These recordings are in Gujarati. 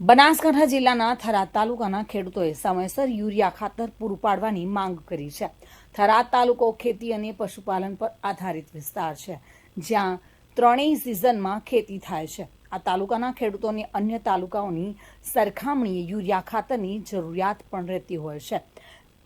બનાસકાંઠા જિલ્લાના થરાદ તાલુકાના ખેડૂતોએ સમયસર યુરિયા ખાતર પૂરું પાડવાની માંગ કરી છે. થરાદ તાલુકો ખેતી અને પશુપાલન પર આધારિત વિસ્તાર છે, જ્યાં ત્રણેય સિઝનમાં ખેતી થાય છે. આ તાલુકાના ખેડૂતોને અન્ય તાલુકાઓની સરખામણીએ યુરિયા ખાતરની જરૂરિયાત પણ રહેતી હોય છે.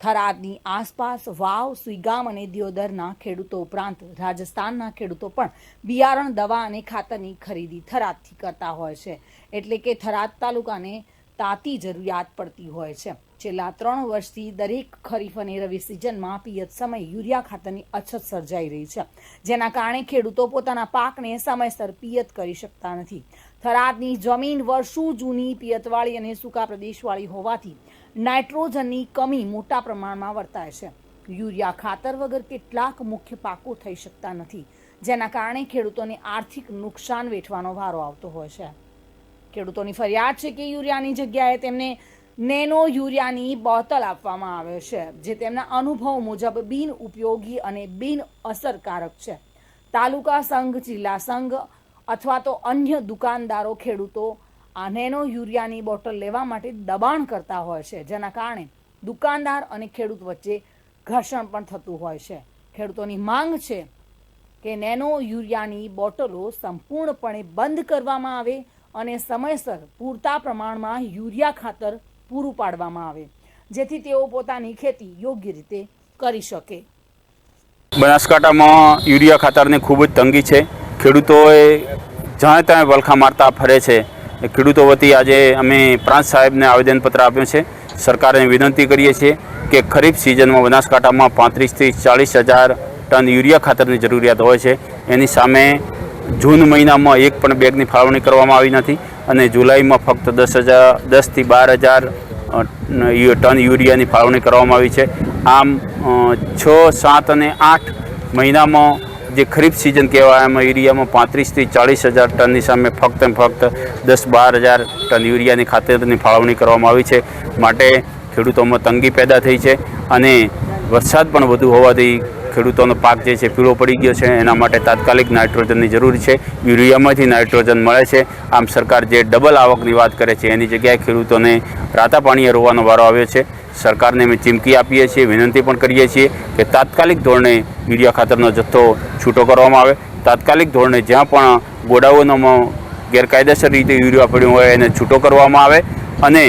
થરાદની આસપાસ વાવ, સુઈગામ અને દિયોદરના ખેડૂતો ઉપરાંત રાજસ્થાનના ખેડૂતો પણ બિયારણ, દવા અને ખાતરની ખરીદી થરાદથી કરતા હોય છે. એટલે કે થરાદ તાલુકાને તાતી જરૂરિયાત પડતી હોય છે. છેલ્લા ત્રણ વર્ષથી દરેક ખરીફ અને રવિ સિઝનમાં પિયત સમયે યુરિયા ખાતરની અછત સર્જાઈ રહી છે. જેના કારણે ખેડૂતો પોતાના પાકને સમયસર પિયત કરી શકતા નથી. થરાદની જમીન વર્ષો જૂની પિયતવાળી અને સૂકા પ્રદેશવાળી હોવાથી નાઇટ્રોજનની કમી મોટા પ્રમાણમાં વર્તાય છે. યુરિયા ખાતર વગર કેટલાક મુખ્ય પાકો થઈ શકતા નથી, જેના કારણે ખેડૂતોને આર્થિક નુકસાન વેઠવાનો વારો આવતો હોય છે. ખેડૂતોની ફરિયાદ છે કે યુરિયાની જગ્યાએ તેમને નેનો યુરિયાની બોટલ આપવામાં આવે છે, જે તેમના અનુભવ મુજબ બિન ઉપયોગી અને બિન અસરકારક છે. તાલુકા સંઘ, જિલ્લા સંઘ અથવા તો અન્ય દુકાનદારો ખેડૂતો આ નેનો યુરિયાની બોટલ લેવા માટે દબાણ કરતા હોય છે, જેના કારણે દુકાનદાર અને ખેડૂત વચ્ચે ઘર્ષણ પણ થતું હોય છે. ખેડૂતોની માંગ છે કે નેનો યુરિયાની બોટલો સંપૂર્ણપણે બંધ કરવામાં આવે અને સમયસર પૂરતા પ્રમાણમાં યુરિયા ખાતર પૂરું પાડવામાં આવે, જેથી તેઓ પોતાની ખેતી યોગ્ય રીતે કરી શકે. બનાસકાંઠામાં યુરિયા ખાતરની ખૂબ જ તંગી છે. ખેડૂતોએ જ્યાં ત્યાં વલખા મારતા ફરે છે. ખેડૂતો વતી આજે અમે પ્રાંત સાહેબને આવેદનપત્ર આપ્યું છે. સરકારને વિનંતી કરીએ છીએ કે ખરીફ સિઝનમાં બનાસકાંઠામાં પાંત્રીસથી ચાલીસ હજાર ટન યુરિયા ખાતરની જરૂરિયાત હોય છે. એની સામે જૂન મહિનામાં એક પણ બેગની ફાળવણી કરવામાં આવી નથી અને જુલાઈમાં ફક્ત દસ હજાર, દસથી બાર હજાર ટન યુરિયાની ફાળવણી કરવામાં આવી છે. આમ છ, સાત અને આઠ મહિનામાં જે ખરીફ સિઝન કહેવાય એમાં યુરિયામાં પાંત્રીસથી ચાળીસ હજાર ટનની સામે ફક્ત ફક્ત દસ બાર હજાર ટન યુરિયાની ખાતરની ફાળવણી કરવામાં આવી છે. માટે ખેડૂતોમાં તંગી પેદા થઈ છે અને વરસાદ પણ વધુ હોવાથી ખેડૂતોનો પાક જે છે પીળો પડી ગયો છે. એના માટે તાત્કાલિક નાઇટ્રોજનની જરૂર છે. યુરિયામાંથી નાઇટ્રોજન મળે છે. આમ સરકાર જે ડબલ આવકની વાત કરે છે, એની જગ્યાએ ખેડૂતોને રાતા પાણીએ રોવાનો વારો આવ્યો છે. સરકારને અમે ચીમકી આપીએ છીએ, વિનંતી પણ કરીએ છીએ કે તાત્કાલિક ધોરણે યુરિયા ખાતરનો જથ્થો છૂટો કરવામાં આવે. તાત્કાલિક ધોરણે જ્યાં પણ ગોડાઓનોમાં ગેરકાયદેસર રીતે યુરિયા પડ્યું હોય એને છૂટો કરવામાં આવે અને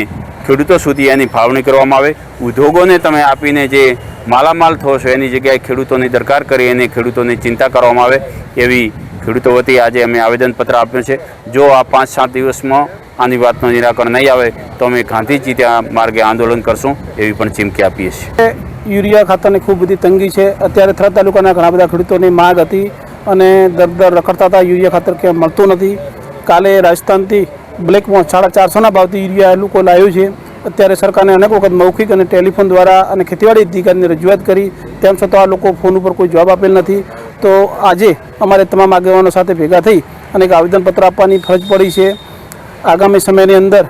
ખેડૂતો સુધી એની ફાળવણી કરવામાં આવે. ઉદ્યોગોને તમે આપીને જે માલામાલ થવો છો, એની જગ્યાએ ખેડૂતોની દરકાર કરી અને ખેડૂતોની ચિંતા કરવામાં આવે એવી ખેડૂતો વતી આજે અમે આવેદનપત્ર આપ્યું છે. જો આ પાંચ સાત દિવસમાં આની વાતનું નિરાકરણ નહીં આવે, તો અમે ગાંધીજી ત્યાં માર્ગે આંદોલન કરશું એવી પણ ચીમકી આપીએ છીએ. યુરિયા ખાતરની ખૂબ બધી તંગી છે. અત્યારે થરા તાલુકાના ઘણા બધા ખેડૂતોની માગ હતી અને દર દર રખડતા હતા યુરિયા ખાતર ક્યાંય મળતું નથી. કાલે રાજસ્થાનથી બ્લેકમાં સાડા ચારસોના ભાવથી યુરિયા લોકો લાવ્યું છે. અત્યારે સરકારને અનેક વખત મૌખિક અને ટેલિફોન દ્વારા અને ખેતીવાડી અધિકારીને રજૂઆત કરી. તેમ છતાં આ લોકો ફોન ઉપર કોઈ જવાબ આપેલ નથી. તો આજે અમારે તમામ આગેવાનો સાથે ભેગા થઈ અને એક આવેદનપત્ર આપવાની ફરજ પડી છે. આગામી સમયની અંદર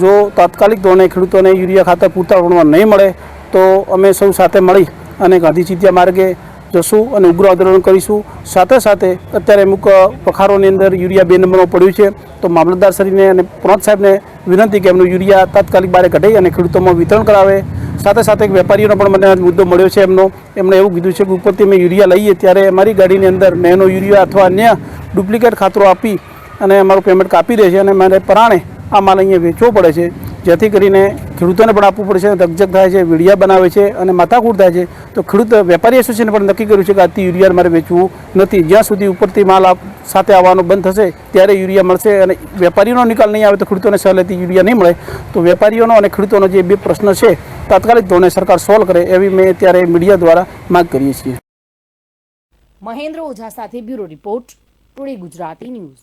જો તાત્કાલિક ધોરણે ખેડૂતોને યુરિયા ખાતર પૂરતા પ્રમાણમાં નહીં મળે, તો અમે સૌ સાથે મળી અને ગાંધી ચિંત્યા માર્ગે જશું અને ઉગ્ર આંદોલન કરીશું. સાથે સાથે અત્યારે અમુક પખારોની અંદર યુરિયા બે નંબરમાં પડ્યું છે. તો મામલતદાર શ્રીને અને પ્રોત સાહેબને વિનંતી કે એમનું યુરિયા તાત્કાલિક બારે કઢાઈ અને ખેડૂતોમાં વિતરણ કરાવે. સાથે સાથે એક વેપારીઓનો પણ મને મુદ્દો મળ્યો છે એમનો. એમણે એવું કીધું છે કે ઉપરથી અમે યુરિયા લઈએ ત્યારે અમારી ગાડીની અંદર નેનો યુરિયા અથવા અન્ય ડુપ્લિકેટ ખાતરો આપી અને અમારું પેમેન્ટ કાપી દે છે અને મારે પરાણે આ માલ અહીંયા વેચવો પડે છે. જેથી કરીને ખેડૂતોને પણ આપવું પડે છે ધકજક થાય છે, વીડિયા બનાવે છે અને માથાકૂટ થાય છે. તો ખેડૂત વેપારી એસોસિએશને પણ નક્કી કર્યું છે કે આથી યુરિયા મારે વેચવું નથી. જ્યાં સુધી ઉપરથી માલ આપ સાથે આવવાનું બંધ થશે, ત્યારે યુરિયા મળશે અને વેપારીઓનો નિકાલ નહીં આવે તો ખેડૂતોને સહેલેથી યુરિયા નહીં મળે. તો વેપારીઓનો અને ખેડૂતોનો જે બે પ્રશ્ન છે, તાત્કાલિક ધોરણે સરકાર સોલ્વ કરે એવી મેં ત્યારે મીડિયા દ્વારા માંગ કરીએ છીએ. મહેન્દ્ર ઓઝા સાથે bureau report, today Gujarati news.